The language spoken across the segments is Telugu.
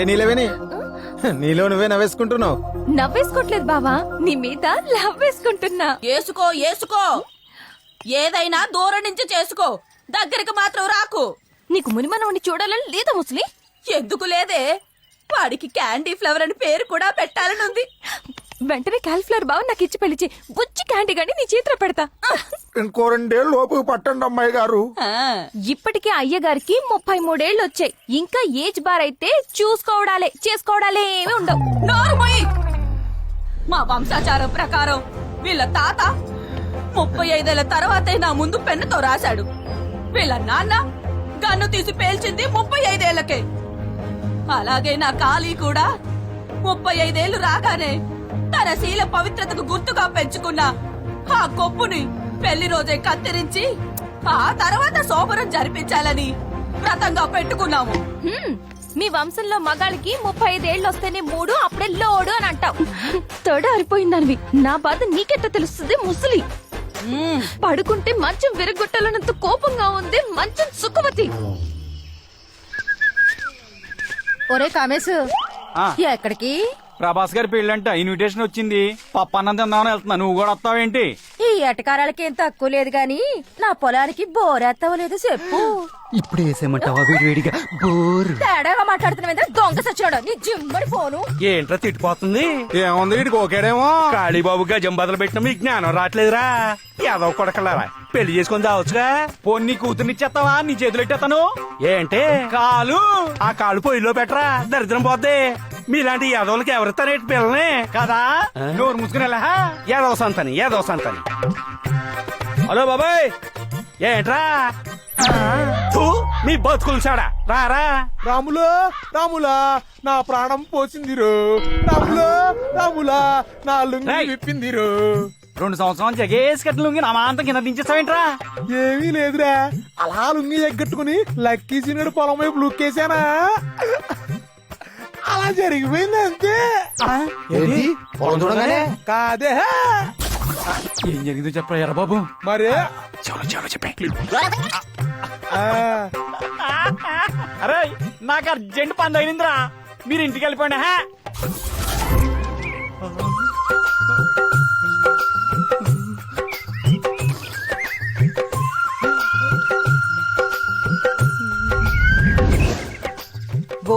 ఏంటే నీలవేని నీలో నువ్వే నవ్వేసుకుంటున్నావు. నవ్వేసుకోవట్లేదు బావా నీ మీద లవ్ వేసుకుంటున్నా. ఏసుకో ఏసుకో. ఏదైనా దూరం నుంచి చేసుకో. దగ్గరికి మాత్రం రాకు. నీకు మునిమనవుని చూడాలని లేదా ముసలి? ఎందుకు లేదే? వాడికి క్యాండీ ఫ్లవర్ అని పేరు కూడా పెట్టాలని ఉంది. వెంటనే కాలిఫ్లవర్ బావ నాకు ఇచ్చి పెళ్ళిచి బుచ్చి క్యాండీ గాని నీ చేతిలో పెడతా. ఇంకో రెండేళ్ళు లోపు పట్టండి అమ్మాయి గారు. ఇప్పటికే అయ్యగారికి ముప్పై మూడేళ్ళు వచ్చాయి ఇంకా ఏజ్ బార్ అయితే చూసుకోవడాలే చేసుకోవడాలే ఏమి ఉండవు. మా వంశాచారం ప్రకారం వీళ్ళ తాత ముప్పై ఐదేళ్ళ తర్వాతే నా ముందు పెన్నుతో రాశాడు. వీళ్ళ నాన్న గన్ను తీసి పేల్చింది ముప్పై ఐదేళ్ళకే అలాగే నా కాళీ కూడా ముప్పై ఐదేళ్ళు రాగానే తన శీల పవిత్రతకు గుర్తుగా పెంచుకున్న ఆ కొప్పుని పెళ్ళి రోజే కత్తిరించి ఆ తర్వాత సోమరం జరిపించాలని వ్రతంగా పెట్టుకున్నాము. హ్మ్, మీ వంశంలో మగాళ్ళకి ముప్పై ఐదేళ్ళు వస్తేనే మూడు అప్పుడే లోడు అని అంటావు. తొడ అరిపోయిందనివి నా బాధ నీకెట్ట తెలుస్తుంది ముసలి. పడుకుంటే మంచం విరగొట్టాలన్నంత కోపంగా ఉంది మంచం సుఖవతి ఒరే కామేశ్. ఎక్కడికి? ప్రభాస్ గారి పెళ్ళంట ఇన్విటేషన్ వచ్చింది. పప్పు అన్నం తిందామని వెళ్తున్నా. నువ్వు కూడా వస్తావేంటి? ఈ ఎటకారాలకి ఏం తక్కువ లేదు గాని నా పొలానికి బోరెత్తవ లేదు చెప్పు. ఇప్పుడు వేసేయమంటావా వేడివేడిగా బోర్. తేడాగా మాట్లాడుతున్నా దొంగ సచ్చాడు నీ జిమ్మడి ఫోను. ఏంట్రా తిట్టిపోతుంది? ఏముంది? వీడికి ఓకేడేమో. కాళీబాబు గజం బదులు పెట్టిన మీకు జ్ఞానం రావట్లేదురా. ఏదో కొడకలారా. పెళ్ళి చేసుకొని చావచ్చుగా పొన్ని కూతురునిచ్చేస్తావా నీ చేతులు ఎట్టేస్తాను? ఏంటి? కాలు. ఆ కాళ్ళు పొయ్యిలో పెట్టరా. దరిద్రం పోద్ది. మీలాంటి యాదవులకి ఎవరిస్తారేంటి పిల్లని కదా? నోరు మూసుకుని వెళ్ళా యాదవ సంతని యాదవ సంతని. హలో బాబాయ్! ఏంట్రా? మీ బతుకులు చాడా. రారా రాములో రాములా నా ప్రాణం పోసిందిరు. రాములో రాములా నా లుంగి. విప్పిందిరు. రెండు సంవత్సరాలు జగేసి కట్టిన లుంగి నా మాంతం కింద దించేస్తావేంట్రా ఏమీ లేదురా. అలా లుంగి ఎగ్గట్టుకుని లక్కీ సీనుడు పొలం వైపు లుక్కేశానా? అలా జరిగిపోయింది అంతే ఏంటి? పొలం చూడగానే? కాదే ఏం జరిగిందో చెప్పరా బాబు? మరి? చలో చలో చెప్పే. ఆ, అరే నాకు అర్జెంట్ పని తగిలిందిరా. మీరు ఇంటికి వెళ్ళిపోండి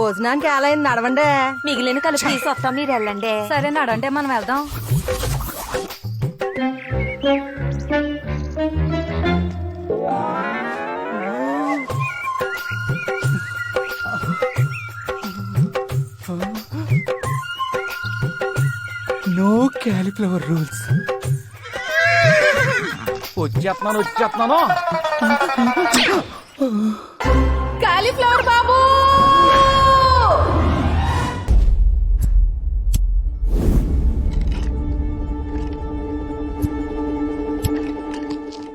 భోజనానికి ఎలా అయింది నడవండి. మిగిలిన కలుపు తీసి వస్తాం మీరు వెళ్ళండి. సరే నడంటే మనం వెళ్దాం. No cauliflower rules. వచ్చేస్తున్నాను వచ్చేస్తున్నాను. కాలీఫ్లవర్ బాబు!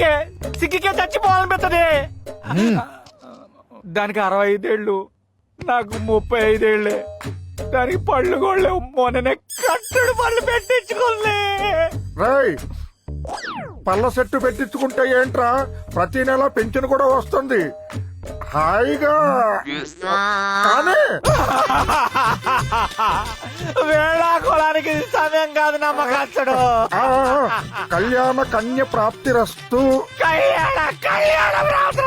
సిగ్గుపడకే సిగ్గుకే చచ్చిపోవాలనిపిస్తుంది దానికి అరవై ఐదేళ్ళు నాకు ముప్పై ఐదేళ్ళే దానికి పళ్ళు కూడా మొన్ననే కట్టడు పళ్ళు పెట్టించుకోలే రేయ్ పళ్ళ సెట్టు పెట్టించుకుంటే ఏంట్రా? ప్రతి నెల పెన్షన్ కూడా వస్తుంది. హాయిగా. కానీ వేళాకోళానికి సమయం కాదు నమ్మకచ్చడు కళ్యాణ కన్య ప్రాప్తి రస్తు కళ్యాణ కళ్యాణ ప్రార్థన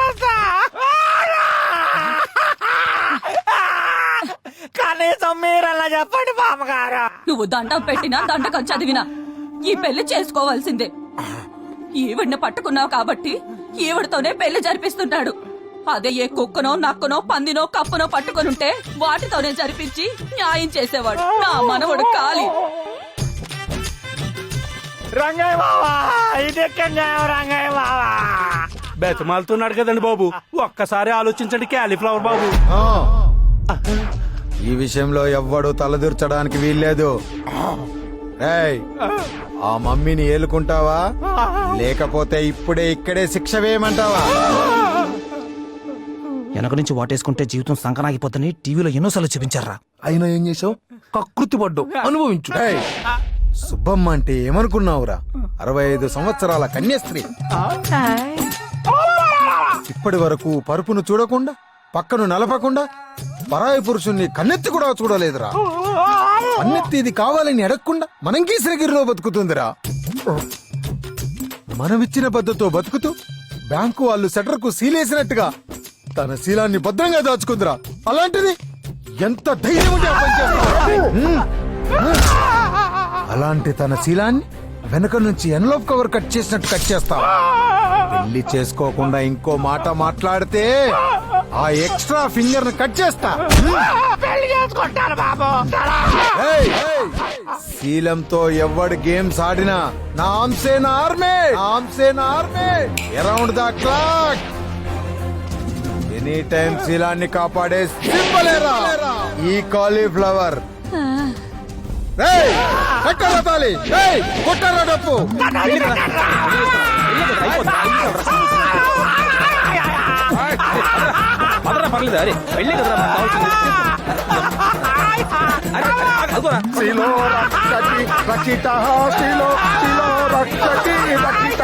కనీసం మీరలా చెప్పండి బామ్మగారు. నువ్వు దండం పెట్టినా దండకం చదివినా ఈ పెళ్ళి చేసుకోవాల్సిందే. ఈవిడ్ని పట్టుకున్నావు కాబట్టి ఈవిడతోనే పెళ్ళి జరిపిస్తున్నాడు. అదే ఏ కుక్కనో నక్కనో పందినో కప్పునో పట్టుకొనుంటే వాటితోనే జరిపించి న్యాయం చేసేవాడు. నా మనవడు కాలి. రంగయ్య బావా ఇది రంగయ్య బావా? బెతమాలుతున్నాడు కదండి బాబు. ఒక్కసారి ఆలోచించండి క్యాలీఫ్లవర్ బాబు. ఆ. ఈ విషయంలో ఎవ్వడు తలదూర్చడానికి వీల్లేదు. ఆ మమ్మీని ఏలుకుంటావా? లేకపోతే ఇప్పుడే ఇక్కడే శిక్ష వేయమంటావా? వెనక నుంచి వాటేసుకుంటే జీవితం సంకనాగిపోతుందని టీవీలో ఎన్నోసార్లు చూపించారా. అయినా ఏం చేసావు కకృతి పడ్డు అనుభవించు. సుబ్బమ్మ అంటే ఏమనుకున్నావురా? అరవై ఐదు సంవత్సరాల కన్యాస్త్రీ. ఇప్పటి వరకు పరుపును చూడకుండా పక్కను నలపకుండా పరాయి పురుషుణ్ణి కన్నెత్తి కూడా చూడలేదురా. కన్నెత్తి ఇది కావాలని అడగకుండా మనం గీసరగిరిలో బతుకుతుందిరా. మనమిచ్చిన పద్ధతితో బతుకుతూ బ్యాంకు వాళ్ళు సెటర్కు సీలేసినట్టుగా తన శీలాన్ని భద్రంగా దాచుకుందిరా. అలాంటిది ఎంత ధైర్యం ఉంటే ఆ పని చేస్తుందిరా? హ్మ్. అలాంటి తన శీలాన్ని వెనక నుంచి ఎన్లోప్ కవర్ కట్ చేసినట్టు కట్ చేస్తావా. పెళ్ళి చేసుకోకుండా ఇంకో మాట మాట్లాడితే ఆ ఎక్స్ట్రా ఫింగర్ని కట్ చేస్తా. ఏయ్, ఏయ్, శీలంతో ఎవడు గేమ్స్ ఆడినా నా ఆమ్సే నా ఆర్మే? నా ఆమ్సే నా ఆర్మే? Around the clock. Any time శీలాన్ని కాపాడే సింబలేరా ఈ కాలీఫ్లవర్. కట్టరా కొట్టరా డప్పు. పర్లేదు? అరే వెళ్ళే కదరా శిలో రక్షకి రక్షిత శిలో శిలో రక్షకి రక్షిత.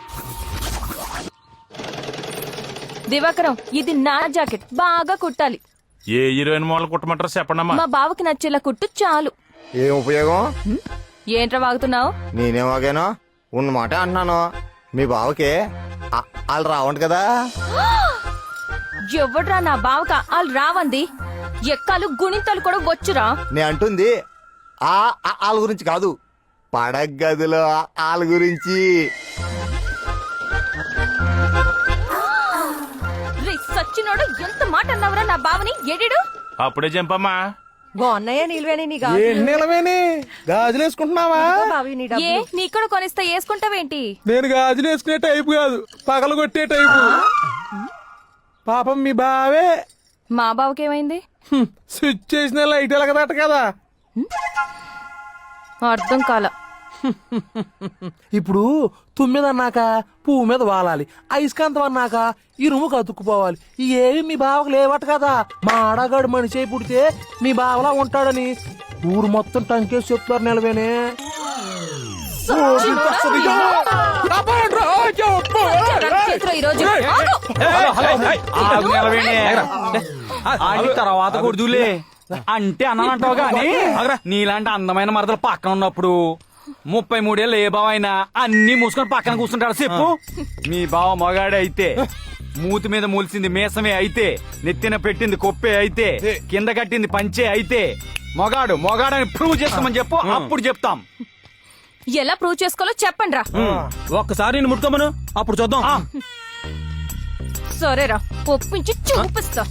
దివాకరం ఇది నా జాకెట్. బాగా కుట్టాలి. ఏ హీరోయిన్ మోడల్ కుట్టమంటారు చెప్పండమ్మా. మా బావకి నచ్చేలా కుట్టు చాలు. ఏం ఉపయోగం? ఏంట్రా వాగుతున్నావు? నేనేమాగానో ఉన్న మాట అంటున్నాను మీ బావకి వాళ్ళు రావంట కదా. ఎవడ్రా నా బావక? వాళ్ళు రావంది ఎక్కాలు గుణింతలు కూడా వచ్చురా. నేను అంటుంది. ఆ వాళ్ళ గురించి కాదు. పడగ గదిలో ఆ- వాళ్ళ గురించి. సచ్చినోడు ఎంత మాట అన్నావురా నా బావని? ఎడిడు అప్పుడే జంపమ్మా బాగున్నాయా నిల్వేని నీ ఏ నిలవేని గాజులు వేసుకుంటున్నావా? బావి నీ ఏ నీ కూడా కొనిస్తా వేసుకుంటావేంటి? నేను గాజులు వేసుకునే టైపు కాదు పగలు కొట్టే టైపు. పాపం మీ బావే. మా బావకేమైంది? హ్మ్, స్విచ్ చేసిన లైట్ ఎలగదట కదా. అర్థం కాల. ఇప్పుడు తుమ్మిద అన్నాక పువ్వు మీద వాలాలి అయస్కాంతం అన్నాక ఇరుము కతుక్కుపోవాలి ఈ ఏవి మీ బావకు లేవట కదా మా ఆడగాడు మనిషి అయి పుడితే మీ బావలా ఉంటాడని ఊరు మొత్తం టంకేసి చెప్తారు నిలవేనే తర్వాత కొడుదులే అంటే అన్నానంటావు గాని నీలాంటి అందమైన మరదలు పక్కన ఉన్నప్పుడు ముప్పై మూడేళ్ళు ఏ బావ అయినా అన్ని మూసుకొని పక్కన కూర్చుంటాడు. చెప్పు. మీ బావ మగాడే అయితే మూతి మీద మూల్చింది మేసమే అయితే నెత్తిన పెట్టింది కొప్పే అయితే కింద కట్టింది పంచే అయితే మొగాడు మొగాడని ప్రూవ్ చేస్తామని చెప్పు అప్పుడు చెప్తాం. ఎలా ప్రూవ్ చేసుకోవాలో చెప్పండి రా ఒక్కసారి నేను ముట్టుకోమను అప్పుడు చూద్దాం. సరేరా ఒప్పించి చూపిస్తా.